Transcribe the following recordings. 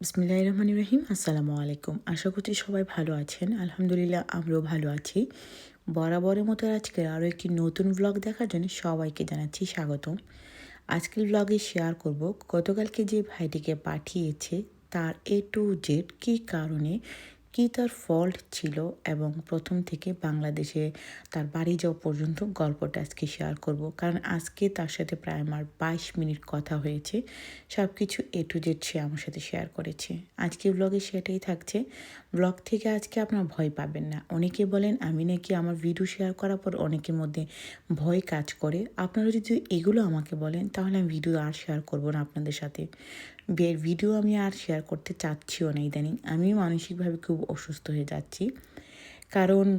বিসমিল্লাহ রহমান রহিম আসসালামু আলাইকুম। আশা করছি সবাই ভালো আছেন। আলহামদুলিল্লাহ আমরাও ভালো আছি। বরাবরের মতো আজকের আরও একটি নতুন ব্লগ দেখার জন্য সবাইকে জানাচ্ছি স্বাগতম। আজকের ব্লগে শেয়ার করব গতকালকে যে ভাইটিকে পাঠিয়েছে, তার এ টু জেড কী কারণে কী তার ফল্ট ছিল এবং প্রথম থেকে বাংলাদেশে তার বাড়ি যাওয়া পর্যন্ত গল্পটা আজকে শেয়ার করব। কারণ আজকে তার সাথে প্রায় আমার বাইশ মিনিট কথা হয়েছে। সব কিছু এ টু জেড সে আমার সাথে শেয়ার করেছে। আজকে ব্লগে সেটাই থাকছে। ব্লগ থেকে আজকে আপনার ভয় পাবেন না। অনেকে বলেন, আমি নাকি আমার ভিডিও শেয়ার করার পর অনেকের মধ্যে ভয় কাজ করে। আপনারা যদি এগুলো আমাকে বলেন, তাহলে আমি ভিডিও আর শেয়ার করব না আপনাদের সাথে। বে- ভিডিও আমি আর শেয়ার করতে চাচ্ছিও না ইদানিং। আমি মানসিকভাবে খুব অসুস্থ হয়ে যাচ্ছি। কারণ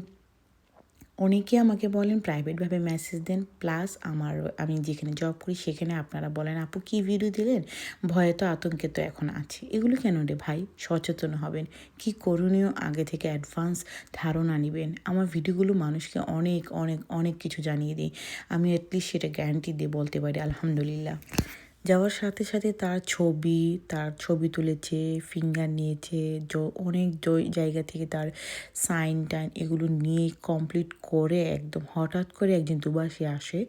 অনেকে আমাকে বলেন প্রাইভেটভাবে মেসেজ দেন প্লাস আমার, আমি যেখানে জব করি, সেখানে আপনারা বলেন, আপু, কী ভিডিও দিলেন? ভয়ে তো আতঙ্কে তো এখন আছে। এগুলো কেন রে ভাই? সচেতন হবেন। কি করণীয়? আগে থেকে অ্যাডভান্স ধারণা নেবেন। আমার ভিডিওগুলো মানুষকে অনেক অনেক অনেক কিছু জানিয়ে দিই আমি অ্যাটলিস্ট সেটা গ্যারান্টি দিয়ে বলতে পারি, আলহামদুলিল্লাহ। যাওয়ার সাথে সাথে তার ছবি তার ছবি তুলেছে ফিঙ্গার নিয়েছে অনেক জায়গা থেকে তার সাইন টাইন এগুলো নিয়ে কমপ্লিট করে একদম হঠাৎ করে একজন দুবাসী আসে।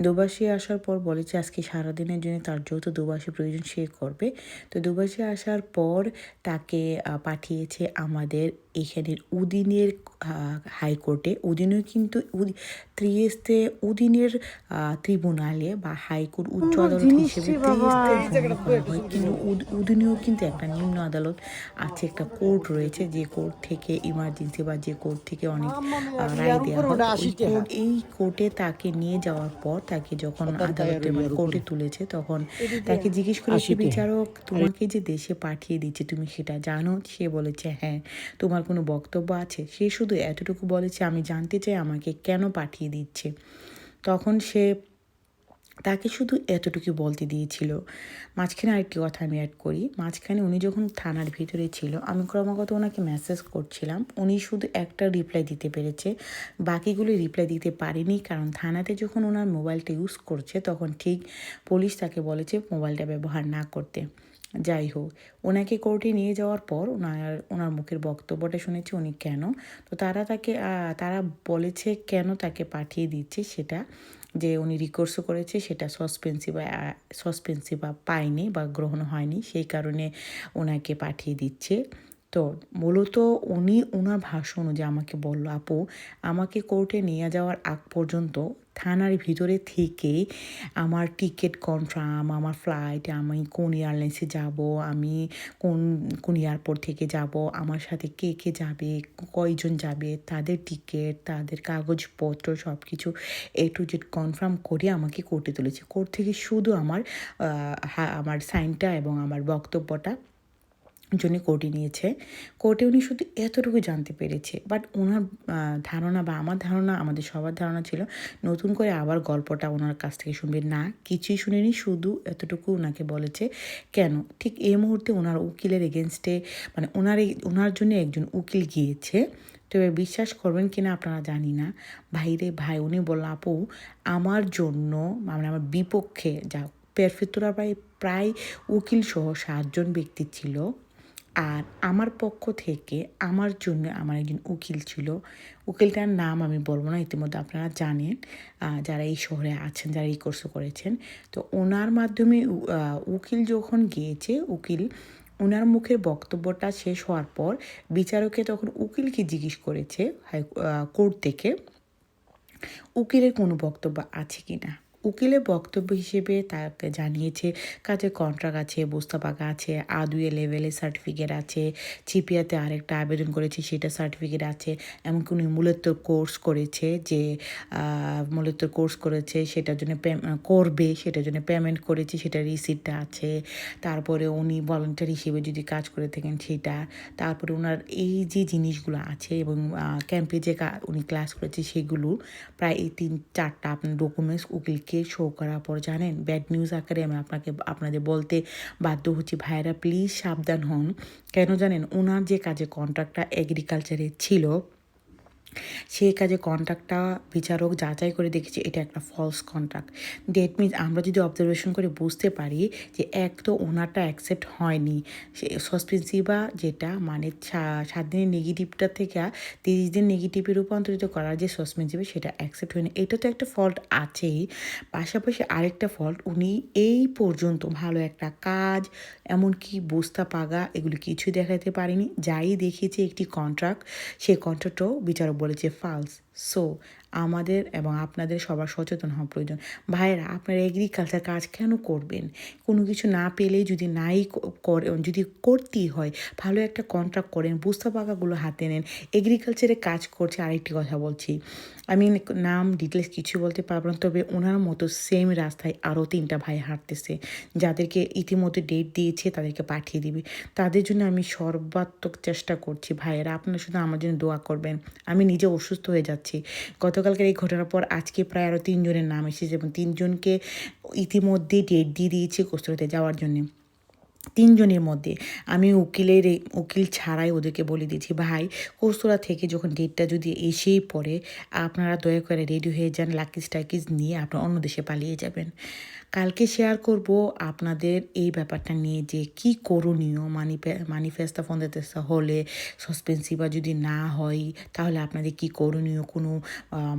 দুবাসী আসার পর বলেছে আজকে সারাদিনের জন্য তার যত দুবাসী প্রয়োজন সে করবে। তো দুবাসী আসার পর তাকে পাঠিয়েছে আমাদের এখানের উদিনের হাইকোর্টে উদিনও কিন্তু উদি- ত্রিয়েস্তে উদিনের আহ, ট্রিব্যুনালে বা হাইকোর্ট উচ্চ আদালত হিসেবে কিন্তু উদ- উদিনেও কিন্তু একটা নিম্ন আদালত আছে একটা কোর্ট রয়েছে যে কোর্ট থেকে ইমার্জেন্সি বা যে কোর্ট থেকে অনেক রায় দেওয়া হয়। এই কোর্টে তাকে নিয়ে যাওয়ার পর তাকে যখন আদালতে মানে কোর্টে তুলেছে তখন তাকে জিজ্ঞেস করেছে বিচারক তোমাকে যে দেশে পাঠিয়ে দিচ্ছে তুমি সেটা জানো? সে বলেছে হ্যাঁ তোমার কোনো বক্তব্য আছে? সে শুধু এতটুকু বলেছে আমি জানতে চাই আমাকে কেন পাঠিয়ে দিচ্ছে? তখন সে তাকে শুধু এতটুকু বলতে দিয়েছিল। মাঝখানে আরেকটি কথা আমি অ্যাড করি। মাঝখানে উনি যখন থানার ভিতরে ছিল, আমি ক্রমাগত ওনাকে মেসেজ করছিলাম। উনি শুধু একটা রিপ্লাই দিতে পেরেছে। বাকিগুলো রিপ্লাই দিতে পারেনি কারণ থানাতে যখন ওনার মোবাইলটা ইউজ করছে, তখন ঠিক পুলিশ তাকে বলেছে মোবাইলটা ব্যবহার না করতে। যাই হোক, ওনাকে কোর্টে নিয়ে যাওয়ার পর ওনার ওনার মুখের বক্তব্যটা শুনেছি উনি কেন? তো তারা তাকে তারা বলেছে কেন তাকে পাঠিয়ে দিচ্ছে সেটা, যে উনি রিকোর্সও করেছে সেটা সসপেন্সি বা সসপেন্সি বা পায়নি বা গ্রহণ হয়নি, সেই কারণে ওনাকে পাঠিয়ে দিচ্ছে। তো মূলত উনি ওনার ভাষণ অনুযায়ী আমাকে বলল, আপু, আমাকে কোর্টে নিয়ে যাওয়ার আগ পর্যন্ত থানার ভিতরে থেকে আমার টিকিট কনফার্ম আমার ফ্লাইট আমি কোন এয়ারলাইন্সে যাব, আমি কোন কোন এয়ারপোর্ট থেকে যাব, আমার সাথে কে কে যাবে, কয়জন যাবে, তাদের টিকিট তাদের কাগজপত্র সব কিছু এ টু জেড কনফার্ম করে আমাকে কোর্টে তুলেছে। কোর্ট থেকে শুধু আমার আমার সাইনটা এবং আমার বক্তব্যটা জন্য কোর্টে নিয়েছে। কোর্টে উনি শুধু এতটুকু জানতে পেরেছে বাট ওনার ধারণা বা আমার ধারণা, আমাদের সবার ধারণা ছিল নতুন করে আবার গল্পটা ওনার কাছ থেকে শুনবে। না, কিছুই শুনেনি, শুধু এতটুকু ওনাকে বলেছে, কেন? ঠিক এই মুহূর্তে ওনার উকিলের এগেনস্টে মানে ওনার ওনার জন্য একজন উকিল গিয়েছে। তো এবার বিশ্বাস করবেন কি না আপনারা জানি না। ভাইরে ভাই, উনি বলল, আপু, আমার জন্য মানে আমার বিপক্ষে যা পেরফিতুরা প্রায় প্রায় উকিল সহ সাতজন ব্যক্তি ছিল। আর আমার পক্ষ থেকে আমার জন্য আমার একজন উকিল ছিল। উকিলটার নাম আমি বলব না, ইতিমধ্যে আপনারা জানেন যারা এই শহরে আছেন, যারা এই কোর্স করেছেন। তো ওনার মাধ্যমে উকিল যখন গিয়েছে, উকিল ওনার মুখের বক্তব্যটা শেষ হওয়ার পর বিচারকে তখন উকিলকে জিজ্ঞেস করেছে কোর্ট থেকে, উকিলের কোনো বক্তব্য আছে কি না উকিলের বক্তব্য হিসেবে তাকে জানিয়েছে, কাজে কন্ট্রাক্ট আছে বস্তাপাকা আছে, আদুয়ে লেভেলের সার্টিফিকেট আছে চিপিয়াতে আরেকটা আবেদন করেছে, সেটা সার্টিফিকেট আছে, এমনকি উনি মূলত কোর্স করেছে যে মূলত কোর্স করেছে, সেটার জন্য করবে, সেটার জন্য পেমেন্ট করেছে, সেটা রিসিপ্টটা আছে, তারপরে উনি ভলেন্টিয়ার হিসেবে যদি কাজ করে থাকেন সেটা, তারপরে ওনার এই যে জিনিসগুলো আছে এবং ক্যাম্পে যে উনি ক্লাস করেছে সেগুলো, প্রায় এই তিন, চারটা আপনার ডকুমেন্টস উকিলকে শো করার পর জানেন ব্যাড নিউজ আকারে আমি আপনাকে, আপনাদের বলতে বাধ্য হচ্ছি। ভাইরা প্লিজ সাবধান হন। কেন জানেন ওনার যে কাজে কন্ট্রাক্টটা এগ্রিকালচারে ছিল সেই কাজে কন্ট্রাক্টটা বিচারক যাচাই করে দেখেছে এটা একটা ফলস কন্ট্রাক্ট ডেট মিনস আমরা যদি অবজারভেশন করে বুঝতে পারি যে এক তো ওনারটা অ্যাকসেপ্ট হয়নি সসপেন্সিভা যেটা মানে সাত দিনের নেগেটিভটা থেকে তিরিশ দিন নেগেটিভে রূপান্তরিত করার যে সসপেন্সিভা সেটা অ্যাকসেপ্ট হয়নি। এটা তো একটা ফল্ট আছেই, পাশাপাশি আরেকটা ফল্ট উনি এই পর্যন্ত ভালো একটা কাজ, এমনকি বস্তা পাগা এগুলো কিছুই দেখাতে পারেনি। যাই দেখিয়েছে একটি কন্ট্রাক্ট সেই কন্ট্রাক্টও বিচারক বলেছে ফালস সো আমাদের এবং আপনাদের সবার সচেতন হওয়া প্রয়োজন। ভাইয়েরা, আপনারা এগ্রিকালচার কাজ কেন করবেন? কোনো কিছু না পেলেই যদি নাই ক- করে, যদি করতেই হয়, ভালো একটা কন্ট্রাক্ট করেন, বুস্তা পাকাগুলো হাতে নেন এগ্রিকালচারে কাজ করছে, আরেকটি কথা বলছি। আমি নাম ডিটেলস কিছু বলতে পারব না, তবে ওনার মতো সেম রাস্তায় আরও তিনটা ভাই হাঁটতেছে, যাদেরকে ইতিমধ্যে ডেট দিয়েছে, তাদেরকে পাঠিয়ে দিবে। তাদের জন্য আমি সর্বাত্মক চেষ্টা করছি, ভাইয়েরা, আপনারা শুধু আমার জন্য দোয়া করবেন। আমি নিজে অসুস্থ হয়ে যাচ্ছি। গতকালকের এই ঘটনার পর আজকে প্রায় আরও তিনজনের নাম এসেছে এবং তিনজনকে ইতিমধ্যে ডেট দিয়ে দিয়েছে কস্তুরিতে যাওয়ার জন্য। তিনজনের মধ্যে। আমি উকিলের উকিল ছাড়াই ওদেরকে বলে দিয়েছি, ভাই কস্তুরা থেকে যখন ডেটটা যদি এসেই পড়ে, আপনারা দয়া করে রেডি হয়ে যান লাকিজ টাকিজ নিয়ে আপনারা অন্য দেশে পালিয়ে যাবেন। কালকে শেয়ার করব আপনাদের এই ব্যাপারটা নিয়ে যে কি করণীয় মানি মানিফেস্তা ফন্দেস্তা হলে সসপেন্সিভা যদি না হয়, তাহলে আপনাদের কি করণীয়? কোনো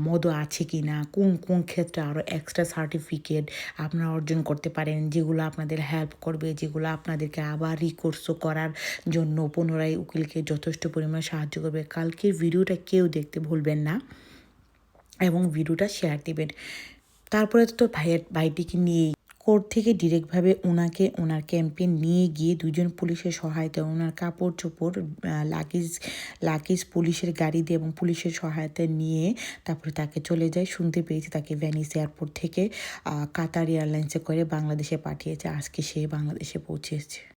মদ আছে কি না কোন কোন ক্ষেত্রে আরও এক্সট্রা সার্টিফিকেট আপনারা অর্জন করতে পারেন, যেগুলো আপনাদের হেল্প করবে, যেগুলো আপনাদেরকে আবার রিকোর্স করার জন্য পুনরায় উকিলকে যথেষ্ট পরিমাণে সাহায্য করবে। কালকের ভিডিওটা কেউ দেখতে ভুলবেন না এবং ভিডিওটা শেয়ার দিবেন। তারপরে তো ভাইয়ের ভাইটিকে নিয়েই কোর্ট থেকে ডিরেক্টভাবে ওনাকে ওনার ক্যাম্পে নিয়ে গিয়ে দুজন পুলিশের সহায়তায় ওনার কাপড় চোপড় লাগেজ লাগেজ পুলিশের গাড়ি দিয়ে এবং পুলিশের সহায়তা নিয়ে তারপরে তাকে চলে যায়। শুনতে পেয়েছি তাকে ভ্যানিস এয়ারপোর্ট থেকে কাতার এয়ারলাইন্সে করে বাংলাদেশে পাঠিয়েছে। আজকে সে বাংলাদেশে পৌঁছেছে।